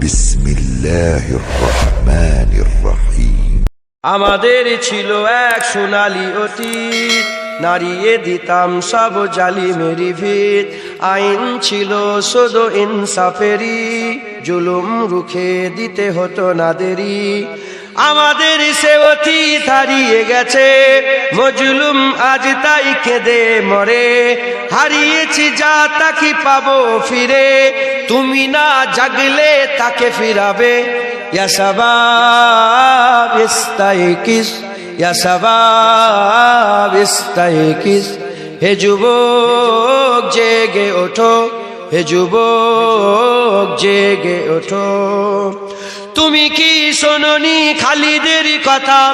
بسم الله الرحمن الرحيم আমাদের ছিল এক সোনালি অতীত নারিয়ে দিতাম সব জালি মেরি ভিত আইন ছিল শুধু ইনসাফেরি জুলুম রুখে দিতে হতো না দেরি আমাদের সে অতীত হারিয়ে গেছে মজলুম আজ তাই কেঁদে মরে হারিয়েছি যা তাকে পাবো ফিরে। তুমি না জাগলে তাকে ফিরাবে। ইয়া ইয়া শাবাব ইস্তাইকিস হে যুবক, জেগে ওঠো। হে যুবক, জেগে ওঠো। তুমি কি শোনি খালিদের কথা?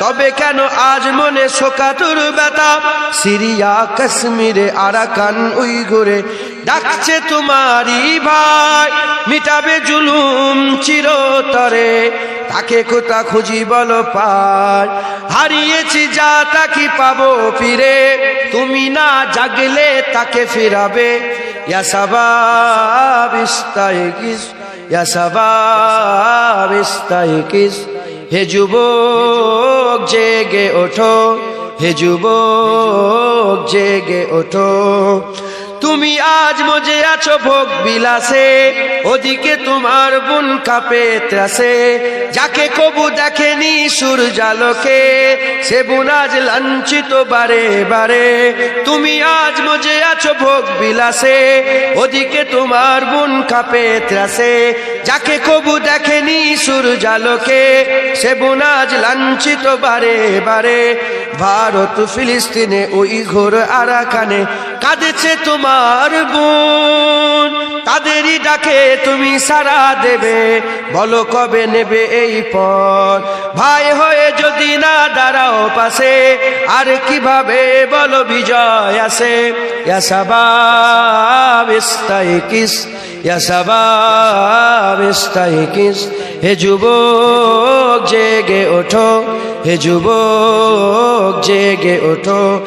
তবে কেন আজ মনে শোকাতুর ব্যথা? সিরিয়া, কাশ্মীরে, আরাকান উইগুরে ডাকছে তোমারই ভাই। মিটাবে জুলুম চিরতরে, তাকে কোথা খুঁজি বলো পায় হারিয়েছি যা তাকে পাবো ফিরে, তুমি না জাগলে তাকে ফিরাবে। ইয়া সাবাব হে যুবক জেগে ওঠো হে যুবক জেগে ওঠো। তুমি আজ মজে আছো ভোগ বিলাসে ওদিকে তোমার বোন কাপে ত্রাসে, যাকে কবু দেখেনি সূর্যালোকে, সে বোন আজ লাঞ্ছিত বারে বারে। তুমি আজ মজে আছো ভোগ বিলাসে, ওদিকে তোমার বোন কাপে ত্রাসে, যাকে কবু দেখেনি সূর্যালোকে, সে বোন আজ লাঞ্ছিত বারে বারে। ভারত ফিলিস্তিনে ওই ঘোর আরাকানে কাঁদেছে তোমার বোন তাদেরই ডাকে তুমি সারা দেবে। বলো কবে নেবে এই পথ? ভাই হয়ে যদি না দাঁড়াও পাশে, আর কীভাবে বলো বিজয় আসে? Kiss kiss. হে যুবক, জেগে ওঠো। হে যুবক, জেগে ওঠো।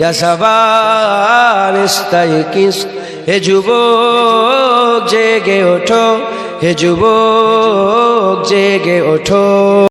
ইয়া শাবাব ইস্তাইকিস হে যুবক জেগে ওঠো হে যুবক জেগে ওঠো।